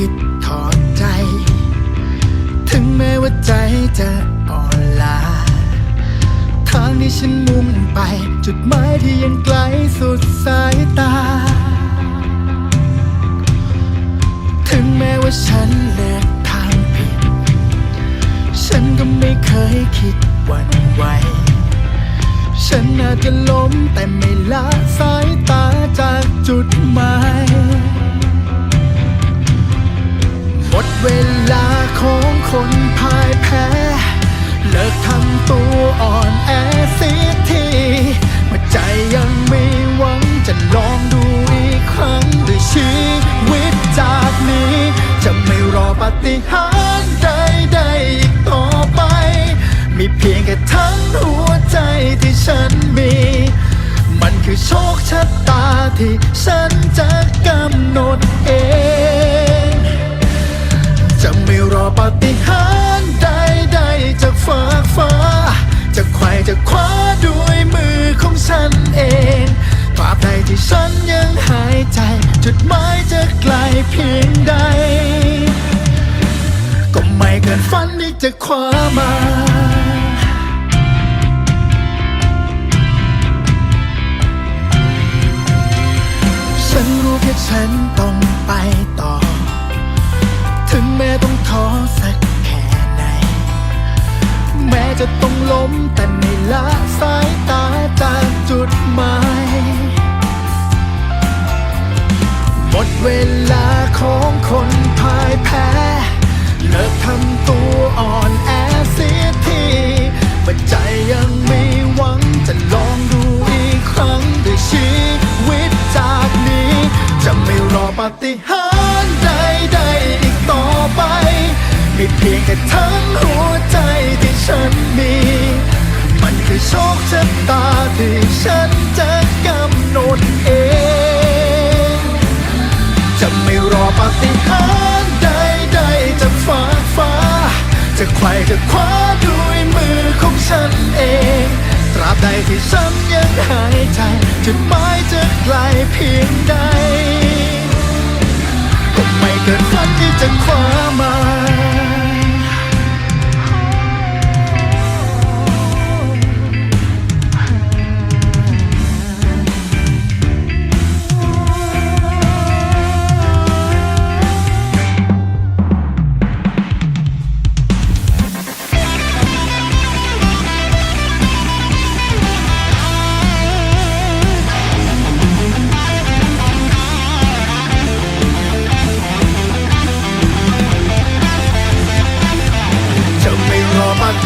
คิดถอนใจ ถึงแม้ว่าใจจะอ่อนล้าทางที่ฉันมุ่งไป จุดหมายที่ยังไกลสุดสายตา ถึงแม้ว่าฉันเลือกทางผิด ฉันก็ไม่เคยคิดวันไหวฉันอาจจะล้มแต่ไม่ละสายตาจากจุดหมาย หมดเวลาของคนพ่ายแพ้ เลิกทำตัวอ่อนแอเสียทีเมื่อใจยังไม่หวังจะลองดูอีกครั้งด้วยชีวิตจากนี้ จะไม่รอปาฏิหาริย์ใดๆอีกต่อไป มีเพียงแค่ทั้งหัวใจที่ฉันมี มันคือโชคชะตาที่ฉันจะกำหนดเอง จุดหมายจะไกลเพียงใด ก็ไม่เกินฝันที่จะคว้ามาฉันรู้แค่ฉันต้องไปต่อ ถึงแม้ต้องท้อสักแค่ไหน แม้จะต้องล้มแต่ไม่ละสายตาจากจุดหมาย หมดเวลาของคนพ่ายแพ้ เลิกทำตัวอ่อนแอเสียทีเมื่อใจยังไม่หวังจะลองดูอีกครั้งด้วยชีวิตจากนี้ จะไม่รอปฏิหารใดๆอีกต่อไป มีเพียงแค่ทั้งหัวใจที่ฉันมี มันคือโชคชะตาที่ฉัน ไปจะคว้าด้วยมือของฉันเอง ตราบใดที่ฉันยังหายใจ จะไม่จะไกลเพียงใด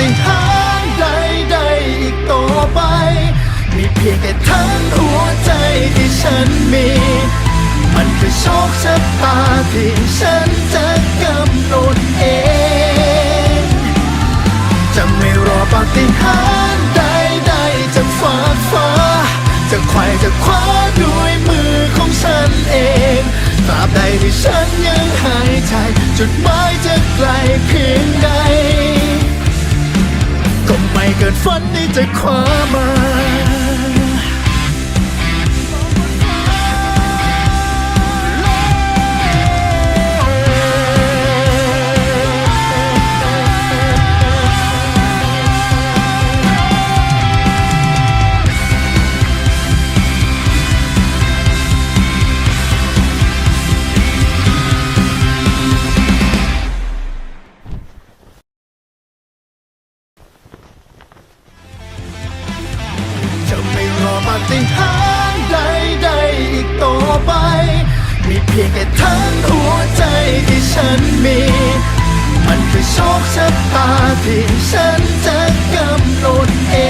สิหาริย์ใดอีกต่อไป มีเพียงแค่ทั้งหัวใจที่ฉันมี มันคือโชคชะตาที่ฉันจะกำหนดเอง จะไม่รอปาฏิหาริย์ใดๆจากฟ้ากฟ้า จะใครจะคว้าด้วยมือของฉันเองตราบใดที่ฉันยังหายใจ จุดหมายจะไกลเพียง เกินฝั ติหารใดๆอีกต่อไป มีเพียงแค่ทั้งหัวใจที่ฉันมี มันคือโชคชะตาที่ฉันจะกำหนดเอง